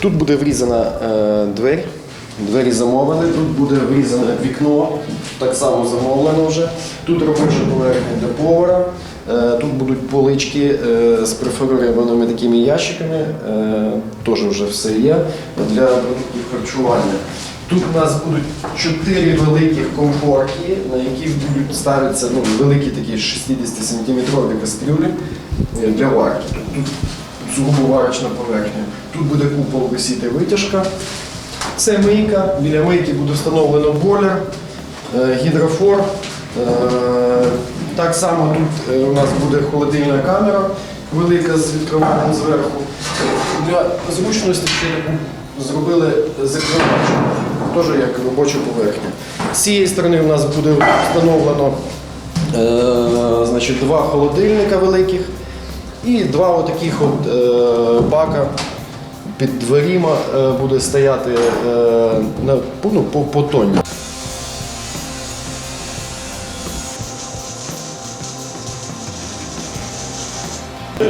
Тут буде врізана е, двері. Двері замовили, тут буде врізане вікно, так само замовлено вже. Тут робоча поверхня для повара. Е, Тут будуть полички е, з перфорованими такими ящиками, теж вже все є для продуктів харчування. Тут у нас будуть чотири великих комфорки, на яких будуть ставитися ну, великі такі 60 сантиметрові кастрюлі для варки. Сугубо варочна поверхня. Тут буде купол висіти витяжка. Це мийка. Біля мийки буде встановлено бойлер, е, гідрофор. Е, Так само тут е, у нас буде холодильна камера велика з відкриванням зверху. Для зручності ще зробили закривач, теж як робочу поверхню. З цієї сторони у нас буде встановлено значить, два холодильника великих і два отаких от, е, бака під дверима е, буде стояти е, на, ну, по, по тонні.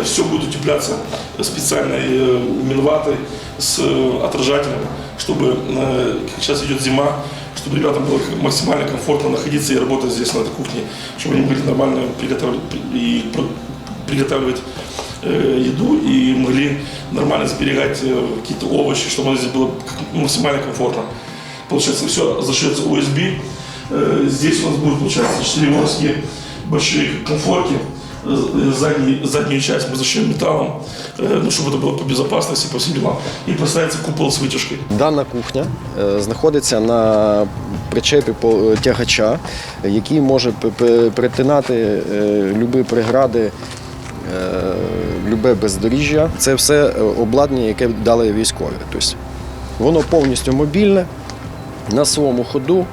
Все будет утепляться специальной э, минватой с э, отражателем, чтобы, э, как сейчас идет зима, чтобы ребятам было максимально комфортно находиться и работать здесь, на этой кухне, чтобы они могли нормально приготовлять, и про- приготавливать э, еду и могли нормально сберегать э, какие-то овощи, чтобы здесь было как- максимально комфортно. Получается, все зашьется USB. Э, Здесь у нас будет, получается, 4 морские большие комфорки. Э, Задний, заднюю часть мы зашьем металлом, э, ну, чтобы это было по безопасности, по всем делам. И поставится купол с вытяжкой. Дана кухня е, знаходиться на причепі по- е, тягача, який може п- п- перетинати е, любі прегради, е, любе бездоріжжя. Це все е, обладнання, яке дали військові. Тобто воно повністю мобільне, на своєму ходу.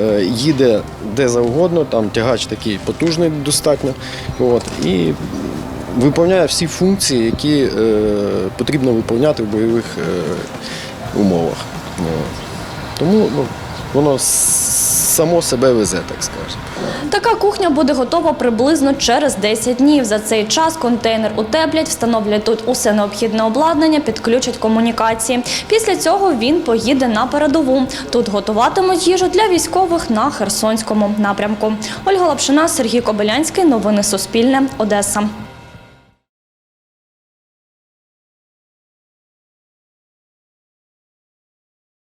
е, Їде де завгодно, там тягач такий потужний достатньо. От, і виповняє всі функції, які е, потрібно виповняти в бойових е, умовах. Тому ну, воно само себе везе, так скажемо. Така кухня буде готова приблизно через 10 днів. За цей час контейнер утеплять, встановлять тут усе необхідне обладнання, підключать комунікації. Після цього він поїде на передову. Тут готуватимуть їжу для військових на Херсонському напрямку. Ольга Лапшина, Сергій Кобилянський. Новини Суспільне. Одеса.